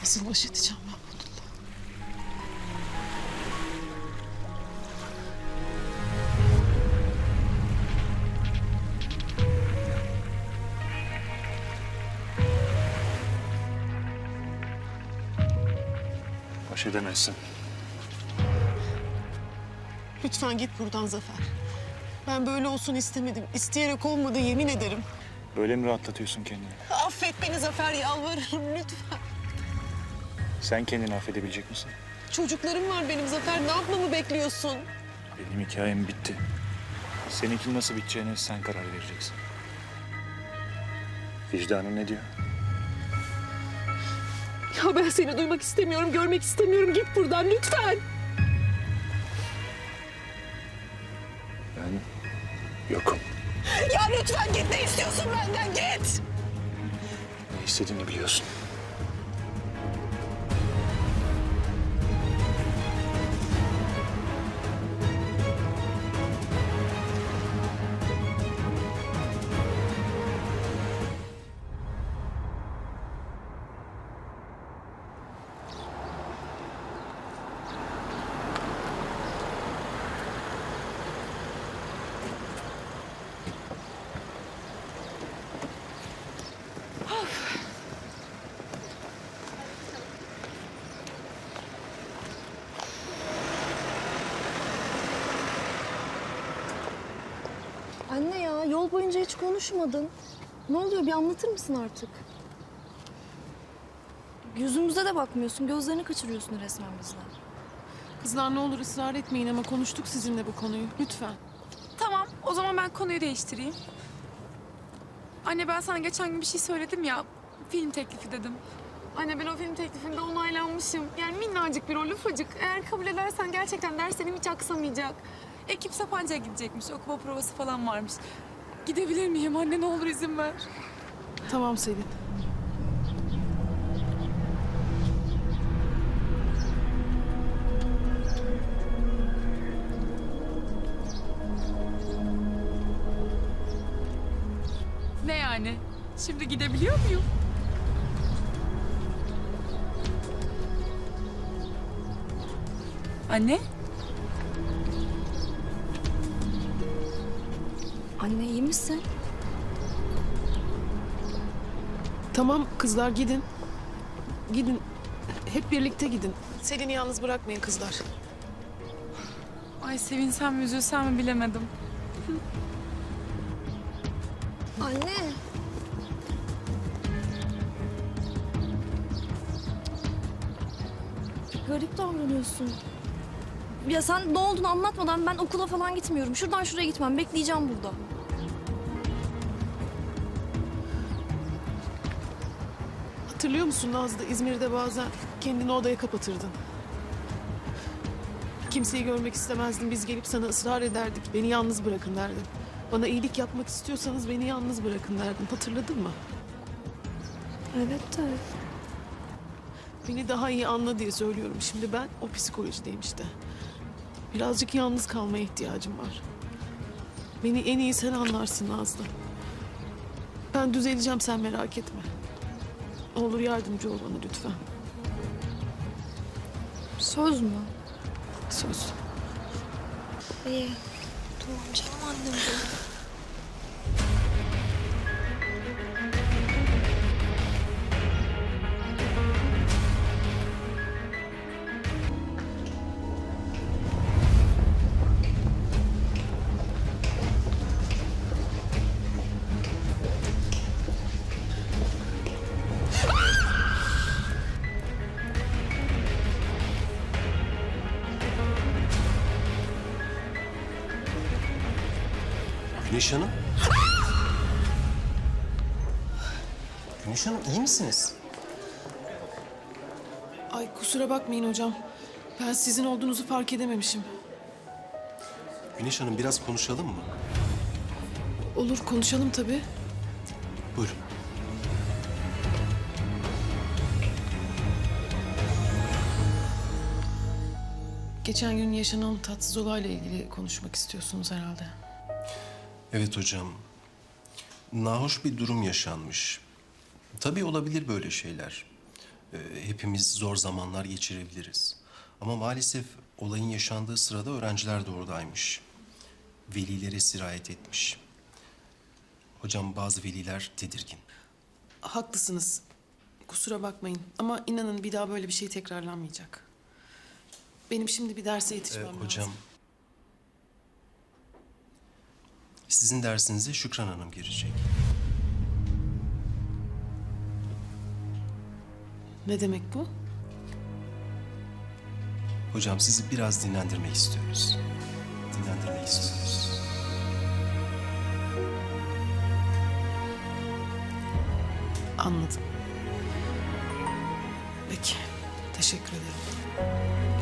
Nasıl baş edeceğim ben bununla? Baş edemezsin. Lütfen git buradan Zafer. Ben böyle olsun istemedim. İsteyerek olmadı yemin ederim. Böyle mi rahatlatıyorsun kendini? Affet beni Zafer yalvarırım lütfen. Sen kendini affedebilecek misin? Çocuklarım var benim Zafer. Ne yapmamı bekliyorsun? Benim hikayem bitti. Seninki nasıl biteceğine sen karar vereceksin. Vicdanın ne diyor? Ya ben seni duymak istemiyorum, görmek istemiyorum. Git buradan lütfen. Git. Ne istiyorsun benden? Git. Ne istediğini biliyorsun. Anne ya yol boyunca hiç konuşmadın. Ne oluyor bir anlatır mısın artık? Yüzümüze de bakmıyorsun. Gözlerini kaçırıyorsun resmen bizden. Kızlar ne olur ısrar etmeyin ama konuştuk sizinle bu konuyu. Lütfen. Tamam, o zaman ben konuyu değiştireyim. Anne ben sana geçen gün bir şey söyledim ya, film teklifi dedim. Anne ben o film teklifinde onaylanmışım. Yani minnacık bir rol, ufacık. Eğer kabul edersen gerçekten derslerim hiç aksamayacak. Ekip Sapanca'ya gidecekmiş, okuma provası falan varmış. Gidebilir miyim anne ne olur izin ver. Tamam Selin. Ne yani? Şimdi gidebiliyor muyum? Anne? Anne iyi misin? Tamam kızlar gidin. Gidin. Hep birlikte gidin. Selin'i yalnız bırakmayın kızlar. Ay sevinsem mi üzülsem mi bilemedim. Anne. Garip davranıyorsun. Ya sen ne olduğunu anlatmadan ben okula falan gitmiyorum. Şuradan şuraya gitmem. Bekleyeceğim burada. Hatırlıyor musun Nazlı? İzmir'de bazen kendini odaya kapatırdın. Kimseyi görmek istemezdin. Biz gelip sana ısrar ederdik. Beni yalnız bırakın derdin. Bana iyilik yapmak istiyorsanız beni yalnız bırakın derdin. Hatırladın mı? Evet de. Beni daha iyi anla diye söylüyorum. Şimdi ben o psikolojideyim işte. Birazcık yalnız kalmaya ihtiyacım var. Beni en iyi sen anlarsın Nazlı. Ben düzeleceğim sen merak etme. Ne olur yardımcı ol bana lütfen. Söz mü? Söz. İyi. Tamam canım annem benim. Güneş Hanım. Güneş Hanım iyi misiniz? Ay kusura bakmayın hocam. Ben sizin olduğunuzu fark edememişim. Güneş Hanım biraz konuşalım mı? Olur konuşalım tabii. Buyurun. Geçen gün yaşanan tatsız olayla ilgili konuşmak istiyorsunuz herhalde. Evet hocam. Nahoş bir durum yaşanmış. Tabii olabilir böyle şeyler. e, hepimiz zor zamanlar geçirebiliriz. Ama maalesef olayın yaşandığı sırada öğrenciler de oradaymış. Velilere sirayet etmiş. Hocam bazı veliler tedirgin. Haklısınız. Kusura bakmayın ama inanın bir daha böyle bir şey tekrarlanmayacak. Benim şimdi bir derse Ee, yetişmem hocam, lazım. Sizin dersinize Şükran Hanım girecek. Ne demek bu? Hocam sizi biraz dinlendirmek istiyoruz. Dinlendirmek istiyoruz. Anladım. Peki. Teşekkür ederim.